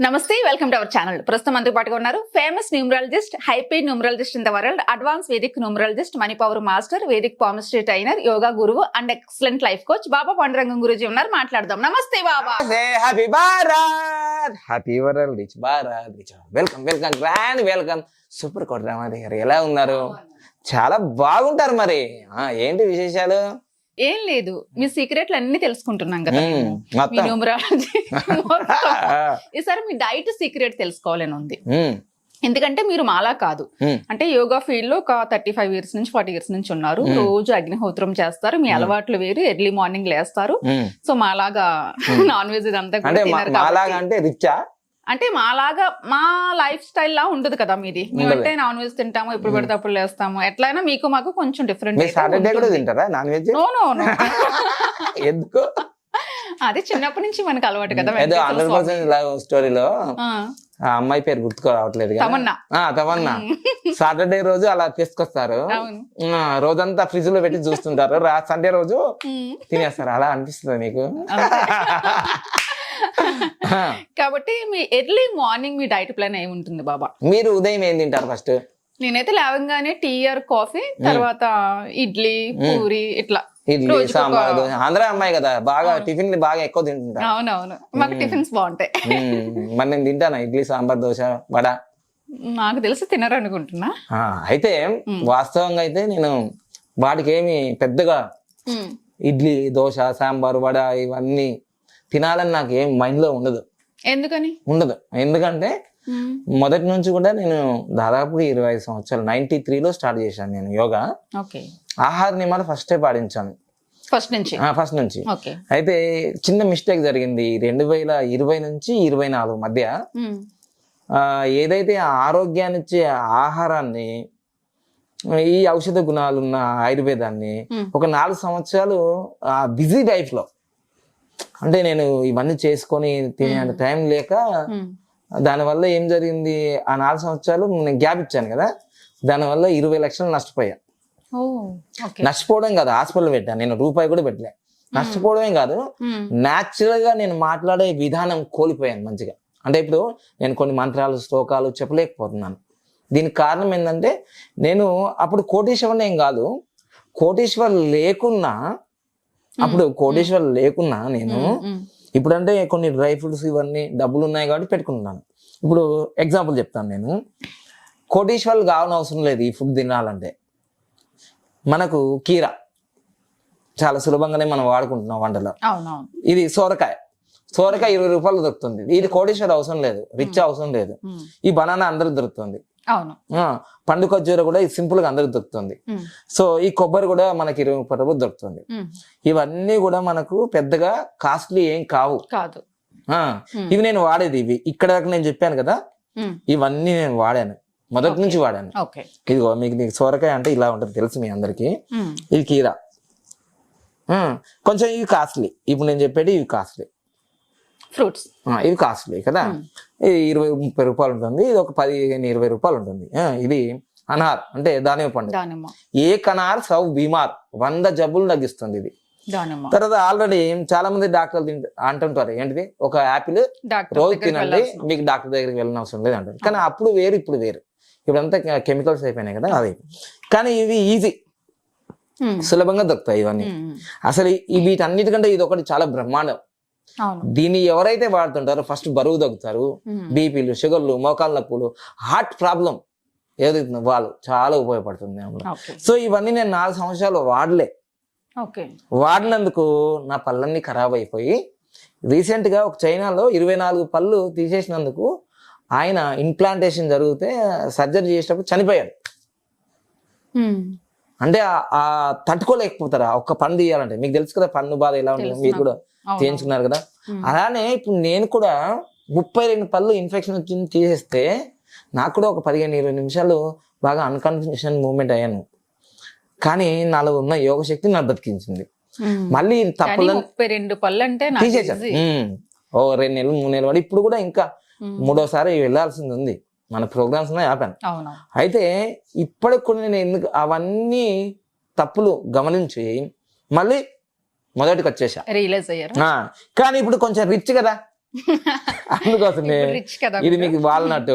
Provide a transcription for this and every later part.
నమస్తే welcome to our channel. ప్రస్తుతం మనతో పాటుగా ఉన్నారు famous numerologist high paid numerologist in the world advance Vedic numerologist money power master Vedic palmistry trainer yoga గురువు and excellent life coach Baba Pandurangam Guruji ఉన్నారు. మాట్లాడదాం. నమస్తే Baba. Happy Bharat happy world rich Bharat rich welcome welcome grand welcome super గారు ఎలా ఉన్నారు? చాలా బాగుంటారు మరి. ఆ, ఏంటి విశేషాలు? ఏం లేదు మీ సీక్రెట్లు అన్ని తెలుసుకుంటున్నాం కదా. మీ న్యూమరాలజీ ఈసారి మీ డైట్ సీక్రెట్ తెలుసుకోవాలని ఉంది ఎందుకంటే మీరు మాలా కాదు. అంటే యోగా ఫీల్డ్లో ఒక థర్టీ ఫైవ్ ఇయర్స్ నుంచి ఫార్టీ ఇయర్స్ నుంచి ఉన్నారు. రోజు అగ్నిహోత్రం చేస్తారు మీ అలవాట్లు వేరు ఎర్లీ మార్నింగ్ లేస్తారు. సో మాలాగా. నాన్ వెజ్ ఇదంతా. అంటే రిచ్చా అంటే మాలాగా మా లైఫ్ స్టైల్ లా ఉండదు కదా మీది. మేమంటే. నాన్ వెజ్ తింటాము ఎప్పుడు పడితే అప్పుడు లేస్తాము. ఎట్లయినా మీకు మాకు కొంచెం డిఫరెంట్ సాటర్డే కూడా తింటారా non veg? No no no ఎందుకు? అది చిన్నప్పటి నుంచి మనకు అలవాటు కదా స్టోరీలో ఆ, అమ్మాయి పేరు గుర్తుకు రావట్లేదు. తమన్నా. సాటర్డే రోజు అలా తీసుకొస్తారు. రోజంతా ఫ్రిడ్జ్లో పెట్టి చూస్తుంటారు. సండే రోజు. తినేస్తారు. అలా అనిపిస్తుంది మీకు? కాబట్టి మీ ఎర్లీ మార్నింగ్ మీ డైట్ ప్లాన్ ఏముంటుంది బాబా? మీరు ఉదయం ఏం తింటారు ఫస్ట్? నేనైతే లేవగానే టీ ఆర్ కాఫీ తర్వాత ఇడ్లీ పూరి ఇట్లా. ఇడ్లీ సాంబార్ దోశ. ఆంధ్ర అమ్మాయి కదా బాగా టిఫిన్ బాగా ఎక్కువ తింటుంటా అవునవును. మాకు టిఫిన్స్ బాగుంటాయి. మరి నేను తింటాను? ఇడ్లీ సాంబార్ దోశ వడ? నాకు తెలిసి తినరు అనుకుంటున్నా. అయితే వాస్తవంగా అయితే నేను వాటికి ఏమి పెద్దగా. ఇడ్లీ దోశ సాంబార్ వడ ఇవన్నీ తినాలని నాకు ఏం మైండ్లో ఉండదు. ఎందుకని? ఉండదు. ఎందుకంటే. మొదటి నుంచి కూడా నేను దాదాపు ఇరవై ఐదు సంవత్సరాలు నైన్టీ త్రీలో స్టార్ట్ చేశాను నేను యోగా. ఆహార నియమాలు ఫస్టే పాటించాను. ఫస్ట్ నుంచి? ఫస్ట్ నుంచి. అయితే చిన్న మిస్టేక్ జరిగింది. రెండు వేల ఇరవై నుంచి ఇరవై నాలుగు మధ్య ఏదైతే ఆరోగ్యాన్ని ఇచ్చే ఆహారాన్ని ఈ ఔషధ గుణాలు ఉన్న ఆయుర్వేదాన్ని. ఒక నాలుగు సంవత్సరాలు ఆ బిజీ లైఫ్లో అంటే నేను ఇవన్నీ చేసుకొని తినే టైం లేక. దానివల్ల ఏం జరిగింది? ఆ నాలుగు సంవత్సరాలు నేను గ్యాప్ ఇచ్చాను కదా దానివల్ల ఇరవై లక్షలు నష్టపోయా. నష్టపోవడం కాదు హాస్పిటల్ పెట్టాను నేను రూపాయి కూడా పెట్టలే. నష్టపోవడమే కాదు. న్యాచురల్గా నేను మాట్లాడే విధానం కోల్పోయాను మంచిగా. అంటే ఇప్పుడు నేను కొన్ని మంత్రాలు శ్లోకాలు చెప్పలేకపోతున్నాను. దీనికి కారణం ఏంటంటే నేను అప్పుడు కోటేశ్వరుని ఏం కాదు కోటేశ్వర్ లేకున్నా అప్పుడు కోటేశ్వర్ లేకున్నా నేను. ఇప్పుడంటే కొన్ని డ్రై ఫ్రూట్స్ ఇవన్నీ డబ్బులు ఉన్నాయి కాబట్టి పెట్టుకుంటున్నాను. ఇప్పుడు ఎగ్జాంపుల్ చెప్తాను నేను. కోటేశ్వర్లు కావాలని అవసరం లేదు ఈ ఫుడ్ తినాలంటే. మనకు కీర చాలా సులభంగానే మనం వాడుకుంటున్నాం వంటలో. ఇది సోరకాయ. సోరకాయ ఇరవై రూపాయలు దొరుకుతుంది. ఇది కోటేశ్వర అవసరం లేదు. రిచ్ అవసరం లేదు. ఈ బనానా అందరికి దొరుకుతుంది. పండు ఖర్జూర కూడా సింపుల్గా అందరికి దొరుకుతుంది. సో ఈ కొబ్బరి కూడా మనకి ఇరవై ముప్పై రూపాయలు దొరుకుతుంది. ఇవన్నీ కూడా మనకు పెద్దగా కాస్ట్లీ ఏం కావు. కాదు. ఇవి నేను వాడేది ఇవి. ఇక్కడ దాకా నేను చెప్పాను కదా. ఇవన్నీ నేను వాడాను. మొదటి నుంచి వాడాను. ఇదిగో మీకు నీకు సోరకాయ అంటే ఇలా ఉంటుంది తెలుసు మీ అందరికి. ఇది కీర. కొంచెం ఇవి కాస్ట్లీ. ఇప్పుడు నేను చెప్పేది ఇవి కాస్ట్లీ. ఫ్రూట్స్. ఇవి కాస్ట్లీ కదా. ఇది ఇరవై ముప్పై రూపాయలు ఉంటుంది. ఇది ఒక పదిహేను ఇరవై రూపాయలు ఉంటుంది. ఇది అనార్ అంటే దానిమ్మ పండు. ఏ కనార్ సౌ బీమార్. వంద జబ్బులు తగ్గిస్తుంది ఇది. తర్వాత ఆల్రెడీ చాలా మంది డాక్టర్లు అంటుంటారు. ఏంటిది? ఒక యాపిల్ డాక్టర్ రోజు తినండి మీకు డాక్టర్ దగ్గరికి వెళ్ళిన అవసరం లేదు అంటారు. కానీ అప్పుడు వేరు ఇప్పుడు వేరు. ఇప్పుడంతా కెమికల్స్ అయిపోయినాయి కదా అది. కానీ ఇవి ఈజీ. సులభంగా దొరుకుతాయి ఇవన్నీ. అసలు ఈ వీటన్నిటికంటే ఇది ఒకటి చాలా బ్రహ్మాండం. దీన్ని ఎవరైతే వాడుతుంటారో ఫస్ట్ బరువు తగ్గుతారు. బీపీలు షుగర్లు మోకాళ్ళ నొప్పులు హార్ట్ ప్రాబ్లం ఏదైతుందో వాళ్ళు చాలా ఉపయోగపడుతుంది సో ఇవన్నీ నేను నాలుగు సంవత్సరాలు వాడలే. ఓకే. వాడినందుకు నా పళ్ళన్నీ ఖరాబ్ అయిపోయి రీసెంట్గా ఒక చైనాలో ఇరవై నాలుగు పళ్ళు తీసేసినందుకు ఆయన ఇంప్లాంటేషన్ జరిగితే సర్జరీ చేసేటప్పుడు చనిపోయాడు. అంటే ఆ- తట్టుకోలేకపోతారా ఒక్క పన్ను తీయాలంటే మీకు తెలుసు కదా పన్ను బాధ ఎలా ఉంటుంది మీరు కూడా. చేయించుకున్నారు కదా. అలానే ఇప్పుడు నేను కూడా ముప్పై రెండు పళ్ళు ఇన్ఫెక్షన్ వచ్చింది తీసేస్తే నాకు కూడా ఒక పదిహేను ఇరవై నిమిషాలు బాగా అన్కాన్ఫిషన్ మూమెంట్ అయ్యాను కానీ నాలో ఉన్న యోగ శక్తి నాకు బతికించింది. మళ్ళీ తప్పులను ముప్పై రెండు పళ్ళు అంటే. ఉమ్. ఓ రెండు నెలలు మూడు నెలలు వాడి ఇప్పుడు కూడా ఇంకా. మూడోసారి వెళ్ళాల్సింది ఉంది మన ప్రోగ్రామ్స్ ఉన్నాయి ఆపాను. అయితే ఇప్పటికి కూడా నేను ఎందుకు అవన్నీ తప్పులు గమనించి మళ్ళీ మొదటికి వచ్చేసా. రియలైజ్ అయ్యారు. కానీ ఇప్పుడు కొంచెం రిచ్ కదా. కదా ఇది మీకు వాల్నట్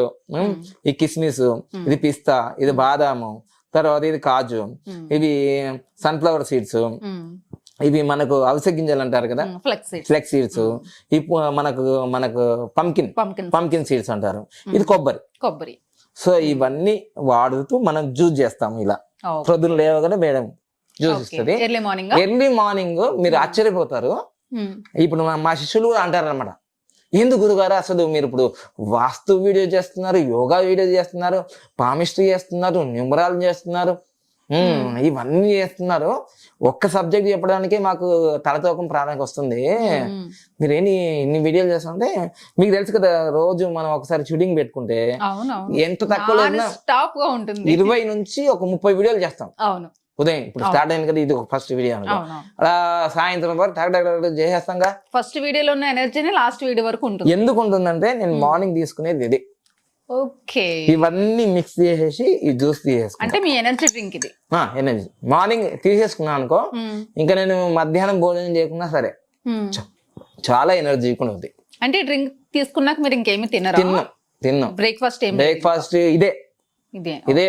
ఈ కిస్మిస్ ఇది పిస్తా ఇది బాదాము తర్వాత ఇది కాజు ఇవి సన్ఫ్లవర్ సీడ్స్ ఇవి మనకు అవిసె గింజలు అంటారు కదా ఫ్లెక్స్ సీడ్స్ ఇప్పుడు మనకు మనకు పంకిన్ పంకిన్ సీడ్స్ అంటారు. ఇది కొబ్బరి. కొబ్బరి. సో ఇవన్నీ వాడుతూ మనం జ్యూస్ చేస్తాము ఇలా. ప్రొద్దున లేవగానే మేడం జ్యూస్ ఇస్తుంది. ఎర్లీ మార్నింగ్ ఎర్లీ మార్నింగ్ మీరు ఆశ్చర్యపోతారు. ఇప్పుడు మా- శిష్యులు కూడా అంటారనమాట ఎందుకు గురుగారు అసలు మీరు ఇప్పుడు వాస్తు వీడియో చేస్తున్నారు యోగా వీడియో చేస్తున్నారు పామిస్ట్రీ చేస్తున్నారు న్యూమరాల్ చేస్తున్నారు ఇవన్నీ చేస్తున్నారు. ఒక్క సబ్జెక్ట్ చెప్పడానికే మాకు తలతోకం ప్రాణానికి వస్తుంది. మీరు ఏంటి ఇన్ని వీడియోలు చేస్తుంటే మీకు తెలుసు కదా రోజు మనం ఒకసారి షూటింగ్ పెట్టుకుంటే ఎంత తక్కువ ఉన్నా స్టాప్గా ఉంటుంది. ఇరవై నుంచి ఒక ముప్పై వీడియోలు చేస్తాం. అవును. ఉదయం ఇప్పుడు స్టార్ట్ అయింది కదా ఇది ఒక ఫస్ట్ వీడియో అలా సాయంత్రం వరకు టక్ టక్ చేసేస్తాంగా ఫస్ట్ వీడియోలో ఉన్న ఎనర్జీని లాస్ట్ వీడియో వరకు ఉంటుంది. ఎందుకు ఉంటుందంటే నేను మార్నింగ్ తీసుకునేది ఇది. ఓకే. ఇవన్నీ మిక్స్ చేసేసి ఈ జ్యూస్ తీసేసుకున్నా. అంటే మీ ఎనర్జీ డ్రింక్ ఇది? ఎనర్జీ. మార్నింగ్ తీసేసుకున్నాను అనుకో ఇంకా నేను మధ్యాహ్నం భోజనం చేయకున్నా సరే. చాలా ఎనర్జీ కూడా ఉంది. అంటే డ్రింక్ తీసుకున్నాక మీరు ఇంకేమి తినరా? తిన్నాం తిన్నాం. బ్రేక్ఫాస్ట్ ఏమి బ్రేక్ఫాస్ట్ ఇదే. ఇదే ఇదే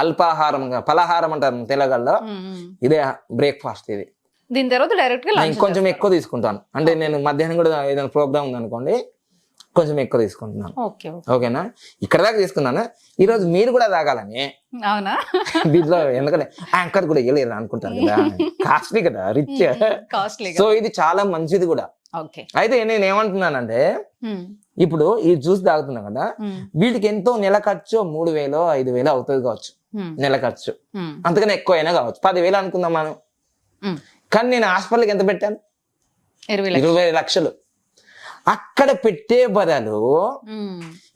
అల్పాహారం పలహారం అంటారు తెలంగాణలో. ఇదే బ్రేక్ఫాస్ట్ ఇది. దీని తర్వాత డైరెక్ట్గా కొంచెం ఎక్కువ తీసుకుంటాను. అంటే నేను మధ్యాహ్నం కూడా ఏదైనా ప్రోగ్రామ్ ఉంది అనుకోండి కొంచెం ఎక్కువ తీసుకుంటున్నాను. Okay okay. ఓకేనా? ఇక్కడ దాకా తీసుకున్నాను. ఈ రోజు మీరు కూడా తాగాలని. అవునా? దీంట్లో ఎందుకంటే యాంకర్ కూడా ఇవ్వలేరు అనుకుంటారు కదా. కాస్ట్లీ కదా రిచ్ కాస్ట్లీ సో ఇది చాలా మంచిది కూడా. అయితే నేను ఏమంటున్నానంటే ఇప్పుడు ఈ జ్యూస్ తాగుతున్నాం కదా వీటికి ఎంతో నెల ఖర్చు మూడు వేలు ఐదు వేలు అవుతుంది కావచ్చు. నెల ఖర్చు. అంతకన్నా ఎక్కువ అయినా కావచ్చు. పదివేలు అనుకుందాం మనం. కానీ నేను హాస్పిటల్కి ఎంత పెట్టాను? ఇరవై లక్షలు. అక్కడ పెట్టే బదులు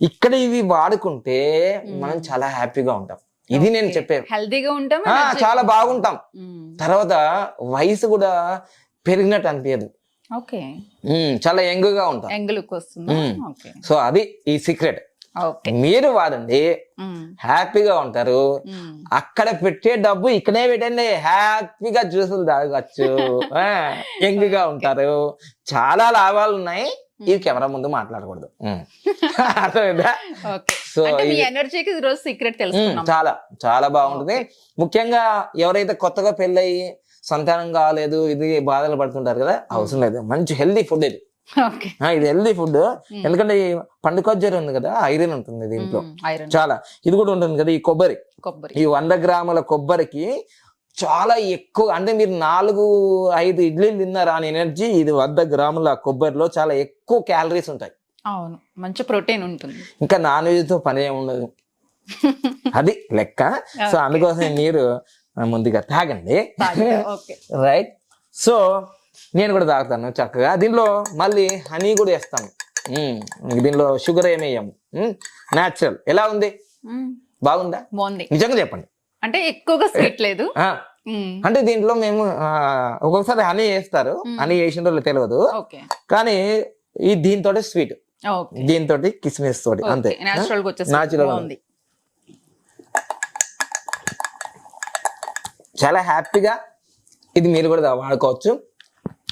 ఇక్కడ ఇవి వాడుకుంటే మనం చాలా హ్యాపీగా ఉంటాం. ఇది నేను చెప్పే హెల్తీగా ఉంటాం చాలా బాగుంటాం. తర్వాత వయసు కూడా పెరిగినట్టు అనిపించదు. ఓకే. చాలా యంగ్గా ఉంటాం. యంగ్ లుక్ వస్తుందా? మ్మ్. ఓకే. సో అది ఈ సీక్రెట్. మీరు వాడండి. హ్యాపీగా ఉంటారు. అక్కడ పెట్టే డబ్బు ఇక్కడే పెట్టండి. హ్యాపీగా జ్యూసులు తాగచ్చు. యంగ్గా ఉంటారు. చాలా లాభాలు ఉన్నాయి. ఈ కెమెరా ముందు మాట్లాడకూడదు. అర్థమైందా? ఓకే. సో ఇది- ఎనర్జీకి రోజు సీక్రెట్ తెలుసుకున్నాం. చాలా చాలా బాగుంటుంది. ముఖ్యంగా ఎవరైతే కొత్తగా పెళ్ళయి సంతానం కాలేదు ఇది బాధలు పడుతుంటారు కదా అవసరం లేదు. మంచి హెల్దీ ఫుడ్ ఇది. ఓకే. ఆ, ఇది హెల్దీ ఫుడ్. ఎందుకంటే ఈ పండు కొజ్జర ఉంది కదా ఐరన్ ఉంటుంది దీంట్లో. ఐరన్. చాలా. ఇది కూడా ఉంటుంది కదా ఈ కొబ్బరి. కొబ్బరి. ఈ వంద గ్రాముల కొబ్బరికి చాలా ఎక్కువ అంటే మీరు నాలుగు ఐదు ఇడ్లీలు తిన్నారు అని ఎనర్జీ ఇది వంద గ్రాముల కొబ్బరిలో చాలా ఎక్కువ క్యాలరీస్ ఉంటాయి. అవును మంచి ప్రోటీన్ ఉంటుంది. ఇంకా నాన్ వెజ్తో పని ఏమి ఉండదు. అది లెక్క. సో అందుకోసం మీరు ముందుగా తాగండి. రైట్ సో నేను కూడా తాగుతాను చక్కగా. దీనిలో మళ్ళీ హనీ కూడా వేస్తాను. దీనిలో షుగర్ ఏమేయము న్యాచురల్ ఎలా ఉంది? బాగుందా? బాగుంది. నిజంగా చెప్పండి. అంటే ఎక్కువగా స్వీట్ లేదు. అంటే దీంట్లో మేము ఒక్కొక్కసారి హనీ వేస్తారు. హనీ వేసిన రోజు తెలియదు. కానీ ఈ దీంతో స్వీట్. దీంతో కిస్మిస్ తోటి అంతే. నేచురల్ బాగుంది. చాలా హ్యాపీగా ఇది మీరు కూడా వాడుకోవచ్చు.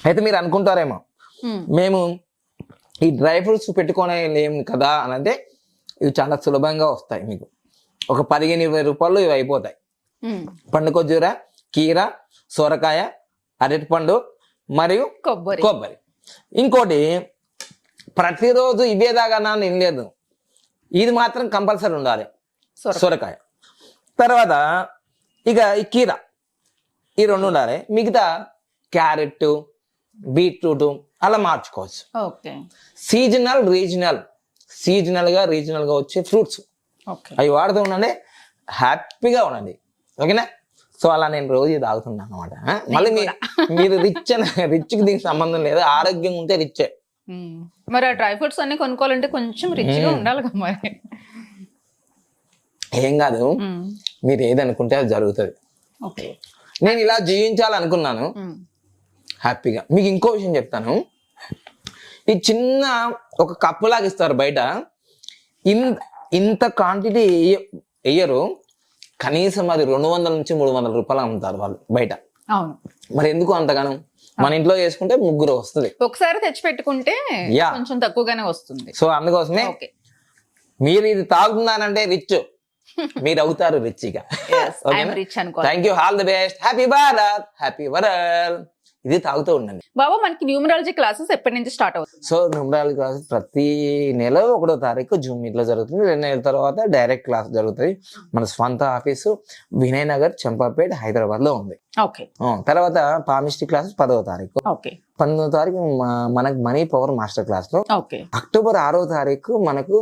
అయితే మీరు అనుకుంటారేమో మ్మ్. మేము ఈ డ్రై ఫ్రూట్స్ పెట్టుకోనే లేము కదా అని అంటే ఇవి చాలా సులభంగా వస్తాయి మీకు. ఒక పదిహేను ఇరవై రూపాయలు ఇవి అయిపోతాయి. మ్మ్. పండు కొజ్జూర కీర సొరకాయ అరటిపండు మరియు కొబ్బరి. కొబ్బరి. ఇంకోటి ప్రతిరోజు ఇవే దాకా నేను లేదు. ఇది మాత్రం కంపల్సరీ ఉండాలి. సొర సొరకాయ. తర్వాత ఇక ఈ కీర. ఈ రెండు ఉండాలి. మిగతా క్యారెట్ బీట్రూట్ అలా మార్చుకోవచ్చు. ఓకే. Seasonal regional. సీజనల్గా రీజనల్గా వచ్చే ఫ్రూట్స్. ఓకే. అవి వాడుతూ ఉండండి. హ్యాపీగా ఉండండి. ఓకేనా? సో అలా నేను రోజు తాగుతున్నాను అనమాట మళ్ళీ మీరు రిచ్ అని రిచ్కి దీనికి సంబంధం లేదు. ఆరోగ్యంగా ఉంటే మ్మ్. మరి ఆ డ్రై ఫ్రూట్స్ అన్ని కొనుక్కోవాలంటే కొంచెం రిచ్గా ఉండాలి కదా మరి. ఏం కాదు. మీరు ఏదనుకుంటే అది జరుగుతుంది. ఓకే. నేను ఇలా జీవించాలనుకున్నాను. హ్యాపీగా. మీకు ఇంకో విషయం చెప్తాను. ఈ చిన్న ఒక కప్పు లాగా ఇస్తారు బయట. ఇంత క్వాంటిటీ వేయరు కనీసం అది రెండు వందల నుంచి మూడు వందల రూపాయలు అమ్ముతారు వాళ్ళు బయట. అవును. మరి ఎందుకు అంతగానం? మన ఇంట్లో చేసుకుంటే ముగ్గురు వస్తుంది. ఒకసారి తెచ్చి పెట్టుకుంటే. కొంచెం తక్కువగానే వస్తుంది. సో అందుకోసమే ఓకే. మీరు ఇది తాగుతున్నారంటే రిచ్ మీరు అవుతారు రిచ్ ఇక. Thank you all the best happy Bharat happy world ఇది తాగుతూ ఉండండి. బాబా మనకి న్యూమరాలజీ క్లాసెస్ ఎప్పటి నుంచి స్టార్ట్ అవుతుంది సో న్యూమరాలజీ క్లాస్ ప్రతి నెల ఒకటో తారీఖు జూమ్ మీట్లో జరుగుతుంది. రెండు నెలల తర్వాత డైరెక్ట్ క్లాస్ జరుగుతుంది. మన స్వంత ఆఫీసు వినయ్ నగర్ చంపాపేట్ హైదరాబాద్లో ఉంది. ఓకే. తర్వాత పామిస్ట్రీ క్లాస్ పదవ తారీఖు. ఓకే. పంతొమ్మిదో తారీఖు మనకు మనీ పవర్ మాస్టర్ క్లాస్లో. ఓకే. అక్టోబర్ ఆరో తారీఖు మనకు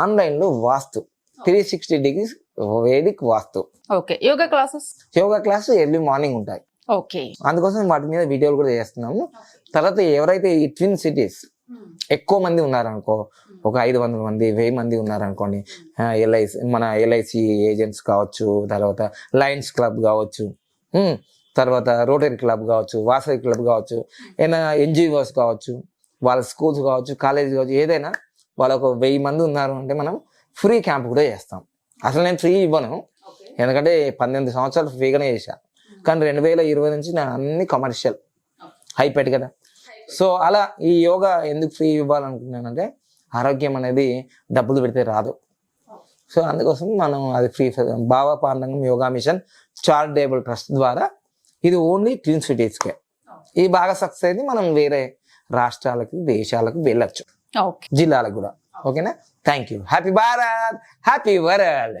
ఆన్లైన్లో vastu. Three sixty degrees Vedic vastu. Okay. Yoga classes yoga class early morning ఉంటాయి. ఓకే. అందుకోసం వాటి మీద వీడియోలు కూడా చేస్తున్నాము. తర్వాత ఎవరైతే ఈ ట్విన్ సిటీస్ ఎక్కువ మంది ఉన్నారనుకో ఒక ఐదు వందల మంది వెయ్యి మంది ఉన్నారనుకోండి ఎల్ఐసి మన ఎల్ఐసి ఏజెంట్స్ కావచ్చు తర్వాత లయన్స్ క్లబ్ కావచ్చు తర్వాత రోటరీ క్లబ్ కావచ్చు వాసవి క్లబ్ కావచ్చు ఏదైనా ఎన్జిఓస్ కావచ్చు వాళ్ళ స్కూల్స్ కావచ్చు కాలేజ్ కావచ్చు ఏదైనా వాళ్ళ ఒక వెయ్యి మంది ఉన్నారు అంటే మనం ఫ్రీ క్యాంప్ కూడా చేస్తాం. అసలు నేను ఫ్రీ ఇవ్వను. ఎందుకంటే పన్నెండు సంవత్సరాలు ఫ్రీగానే చేశా. కానీ రెండు వేల ఇరవై నుంచి నా అన్ని కమర్షియల్ హైపెట్ కదా. సో అలా ఈ యోగా ఎందుకు ఫ్రీ ఇవ్వాలనుకున్నానంటే ఆరోగ్యం అనేది డబ్బులు పెడితే రాదు. సో అందుకోసం మనం అది free Baba Pandangam yoga mission charitable trust ద్వారా ఇది ఓన్లీ ట్విన్ సిటీస్కే ఈ బాగా సక్సెస్ అయితే మనం వేరే రాష్ట్రాలకు దేశాలకు వెళ్ళొచ్చు. జిల్లాలకు కూడా. ఓకేనా thank you happy Bharat happy world